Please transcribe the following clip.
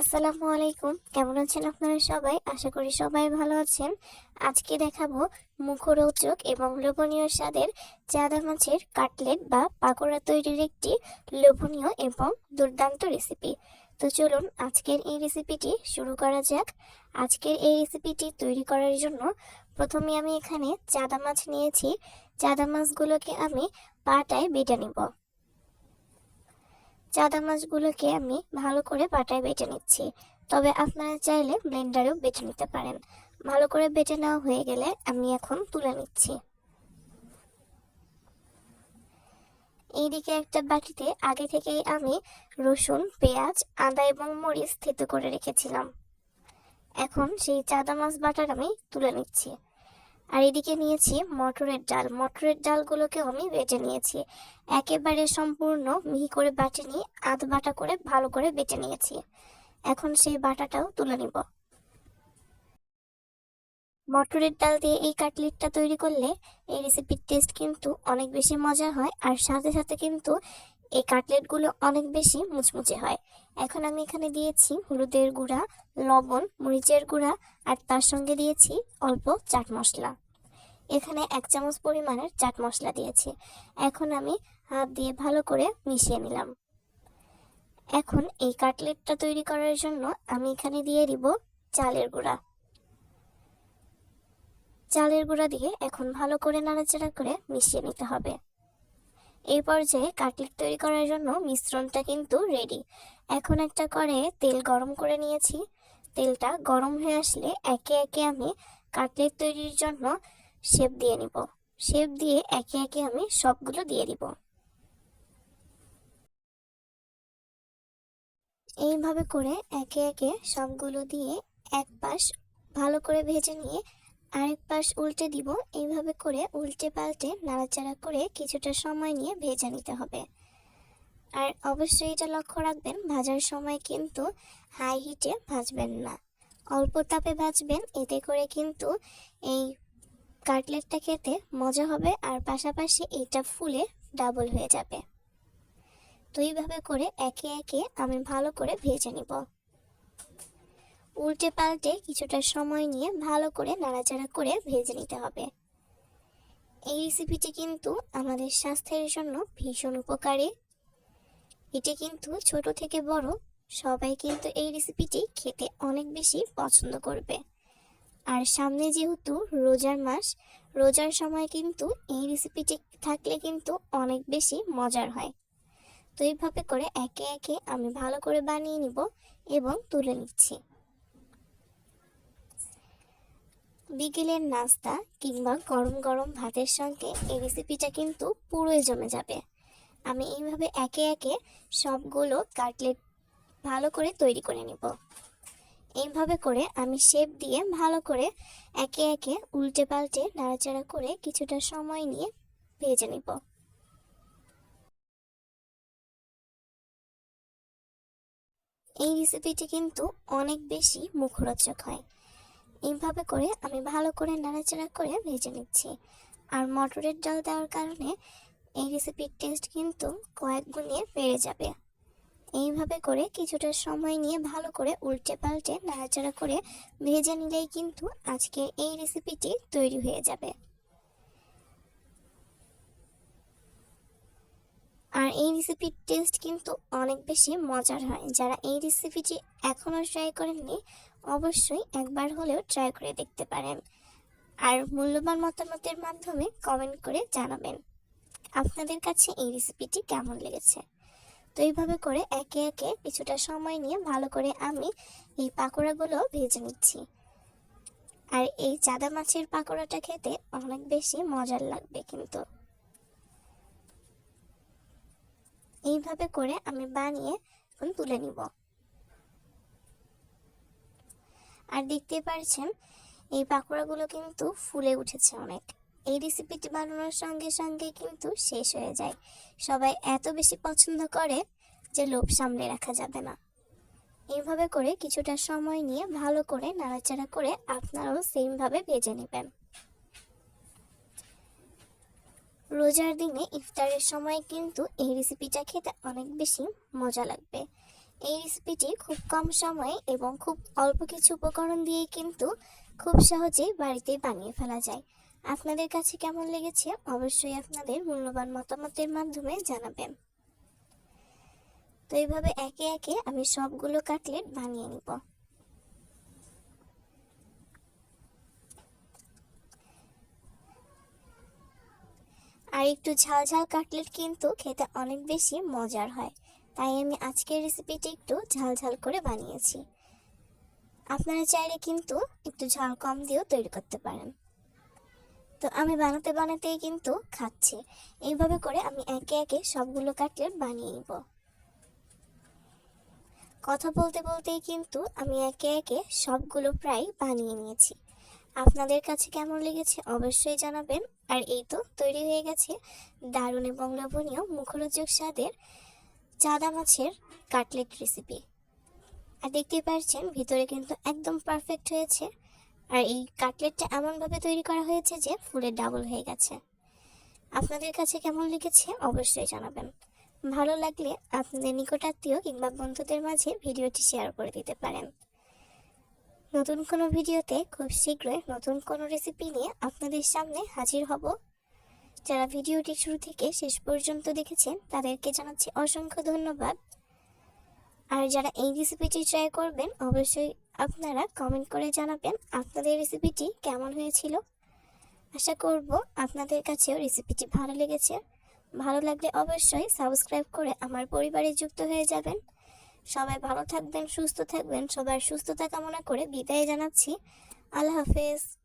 আসসালামু আলাইকুম। কেমন আছেন আপনারা সবাই? আশা করি সবাই ভালো আছেন। আজকে দেখাবো মুখরোচক এবং লোভনীয় স্বাদের চাদা মাছের কাটলেট বা পাকোড়া তৈরির একটি লোভনীয় এবং দুর্দান্ত রেসিপি তো চলুন আজকের এই রেসিপিটি শুরু করা যাক। আজকের এই রেসিপিটি তৈরি করার জন্য প্রথমে আমি এখানে চাদা মাছ নিয়েছি। চাদা মাছগুলোকে আমি পাটায় বেটে নিব। চাদা মাছগুলোকে আমি ভালো করে পাটায় বেটে নিচ্ছি। তবে আপনারা চাইলে ব্লেন্ডারেও বেটে নিতে পারেন। ভালো করে বেটে নেওয়া হয়ে গেলে আমি এখন তুলে নিচ্ছি। এইদিকে একটা বাটিতে আগে থেকেই আমি রসুন, পেঁয়াজ, আদা এবং মরিচ থেতো করে রেখেছিলাম। এখন সেই চাদা মাছ বাটার আমি তুলে নিচ্ছি। আর এদিকে নিয়েছি মটরের ডাল। মটরের ডালগুলোকেও আমি বেটে নিয়েছি। একেবারে সম্পূর্ণ মিহি করে বাটে নিয়ে আধ বাটা করে ভালো করে বেটে নিয়েছি। এখন সেই বাটাটাও তুলে নিব। মটরের ডাল দিয়ে এই কাটলেটটা তৈরি করলে এই রেসিপির টেস্ট কিন্তু অনেক বেশি মজা হয় আর সাথে সাথে কিন্তু এই কাটলেটগুলো অনেক বেশি মুচমুচে হয়। এখন আমি এখানে দিয়েছি হলুদের গুঁড়া, লবণ, মরিচের গুঁড়া আর তার সঙ্গে দিয়েছি অল্প চাট মশলা। এখানে এক চামচ পরিমাণের চাট মশলা দিয়েছি। এখন আমি হাত দিয়ে ভালো করে মিশিয়ে নিলাম। এখন এই কাটলেটটা তৈরি করার জন্য আমি এখানে দিয়ে দিব চালের গুঁড়া। চালের গুঁড়া দিয়ে এখন ভালো করে নাড়াচাড়া করে মিশিয়ে নিতে হবে। এই পর্যায়ে কাটলেট তৈরি করার জন্য মিশ্রণটা কিন্তু রেডি এখন একটা করে তেল গরম করে নিয়েছি। তেলটা গরম হয়ে আসলে একে একে আমি কাটলেট তৈরির জন্য শেপ দিয়ে নিব। শেপ দিয়ে একে একে আমি সবগুলো দিয়ে দিব। এইভাবে করে একে একে সবগুলো দিয়ে এক পাশ ভালো করে ভেজে নিয়ে আরেক পাশ উল্টে দিব। এইভাবে করে উল্টে পাল্টে নাড়াচাড়া করে কিছুটা সময় নিয়ে ভেজে নিতে হবে। আর অবশ্যই এটা লক্ষ্য রাখবেন, ভাজার সময় কিন্তু হাই হিটে ভাজবেন না। অল্প তাপে ভাজবেন, এতে করে কিন্তু এই কাটলেটটা খেতে মজা হবে আর পাশাপাশি এটা ফুলে ডাবল হয়ে যাবে। তো এইভাবে করে একে একে আমি ভালো করে ভেজে নিব। উল্টে পাল্টে কিছুটা সময় নিয়ে ভালো করে নাড়াচাড়া করে ভেজে নিতে হবে। এই রেসিপিটি কিন্তু আমাদের স্বাস্থ্যের জন্য ভীষণ উপকারী। এটি কিন্তু ছোট থেকে বড়, সবাই কিন্তু এই রেসিপিটি খেতে অনেক বেশি পছন্দ করবে। আর সামনে যেহেতু রোজার মাস, রোজার সময় কিন্তু এই রেসিপিটি থাকলে কিন্তু অনেক বেশি মজার হয়। তো এইভাবে করে একে একে আমি ভালো করে বানিয়ে নিব এবং তুলে নিচ্ছি। বিকেলের নাস্তা কিংবা গরম গরম ভাতের সঙ্গে এই রেসিপিটা কিন্তু পুরোই জমে যাবে। আমি এইভাবে একে একে সবগুলো কাটলেট ভালো করে তৈরি করে নিব। এইভাবে করে আমি শেপ দিয়ে ভালো করে একে একে উল্টে পাল্টে নাড়াচাড়া করে কিছুটা সময় নিয়ে ভেজে নিব। এই রেসিপিটি কিন্তু অনেক বেশি মুখরোচক হয়। এইভাবে করে আমি ভালো করে নাড়াচাড়া করে ভেজে নিচ্ছি। আর মটরের ডাল দেওয়ার কারণে এই রেসিপির টেস্ট কিন্তু কয়েক গুণে বেড়ে যাবে। এইভাবে করে কিছুটা সময় নিয়ে ভালো করে উল্টে পাল্টে নাড়াচাড়া করে ভেজে নিলেই কিন্তু আজকে এই রেসিপিটি তৈরি হয়ে যাবে। আর এই রেসিপির টেস্ট কিন্তু অনেক বেশি মজার হয়। যারা এই রেসিপিটি এখনও ট্রাই করেননি, অবশ্যই একবার হলেও ট্রাই করে দেখতে পারেন। আর মূল্যবান মতামতের মাধ্যমে কমেন্ট করে জানাবেন। আপনাদের কাছে এই রেসিপিটি কেমন লেগেছে? তো এইভাবে করে একে একে কিছুটা সময় নিয়ে ভালো করে আমি এই পাকোড়াগুলো ভেজে নিচ্ছি। আর এই চাদা মাছের পাকোড়াটা খেতে অনেক বেশি মজার লাগবে কিন্তু। এইভাবে করে আমি বানিয়ে এখন তুলে নিব। আর দেখতে পারছেন, এই পাকোড়াগুলো কিন্তু ফুলে উঠেছে অনেক। এই রেসিপিটি বানানোর সঙ্গে সঙ্গে কিন্তু শেষ হয়ে যায়। সবাই এত বেশি পছন্দ করে যে লোভ সামলে রাখা যাবে না। এইভাবে করে কিছুটা সময় নিয়ে ভালো করে নাড়াচাড়া করে আপনারাও সেমভাবে ভেজে নেবেন। রোজার দিনে ইফতারের সময় কিন্তু এই রেসিপিটা খেতে অনেক বেশি মজা লাগবে। এই রেসিপিটি খুব কম সময়ে এবং খুব অল্প কিছু উপকরণ দিয়ে কিন্তু খুব সহজেই বাড়িতে বানিয়ে ফেলা যায়। আপনাদের কাছে কেমন লেগেছে অবশ্যই আপনাদের মূল্যবান মতামতের মাধ্যমে জানাবেন। তো এইভাবে একে একে আমি সবগুলো কাটলেট বানিয়ে নিব। আর একটু ঝাল ঝাল কাটলেট কিন্তু খেতে অনেক বেশি মজার হয়। তাই আমি আজকের রেসিপিটি একটু ঝাল ঝাল করে বানিয়েছি। আপনারা চাইলে কিন্তু একটু ঝাল কম দিয়েও তৈরি করতে পারেন। তো আমি বানাতে বানাতেই কিন্তু খাচ্ছি। এইভাবে করে আমি একে একে সবগুলো কাটলেট বানিয়ে নিব। কথা বলতে বলতেই কিন্তু আমি একে একে সবগুলো প্রায় বানিয়ে নিয়েছি। আপনাদের কাছে কেমন লেগেছে অবশ্যই জানাবেন। আর এই তো তৈরি হয়ে গেছে দারুণ এবং লোভনীয় মুখরোচক স্বাদের চাদা মাছের কাটলেট রেসিপি আর দেখতেই পাচ্ছেন, ভিতরে কিন্তু একদম পারফেক্ট হয়েছে। আর এই কাটলেটটা এমনভাবে তৈরি করা হয়েছে যে ফুলের ডাবল হয়ে গেছে। আপনাদের কাছে কেমন লেগেছে অবশ্যই জানাবেন। ভালো লাগলে আপনাদের নিকটাত্মীয় কিংবা বন্ধুদের মাঝে ভিডিওটি শেয়ার করে দিতে পারেন। নতুন কোনো ভিডিওতে খুব শীঘ্রই নতুন কোনো রেসিপি নিয়ে আপনাদের সামনে হাজির হব। যারা ভিডিওটি শুরু থেকে শেষ পর্যন্ত দেখেছেন, তাদেরকে জানাচ্ছি অসংখ্য ধন্যবাদ। আর যারা এই রেসিপিটি ট্রাই করবেন, অবশ্যই আপনারা কমেন্ট করে জানাবেন আপনাদের রেসিপিটি কেমন হয়েছিল। আশা করব আপনাদের কাছেও রেসিপিটি ভালো লেগেছে। ভালো লাগলে অবশ্যই সাবস্ক্রাইব করে আমার পরিবারে যুক্ত হয়ে যাবেন। সবাই ভালো থাকবেন, সুস্থ থাকবেন। সবার সুস্থতা কামনা করে বিদায় জানাচ্ছি। আল্লাহ হাফেজ।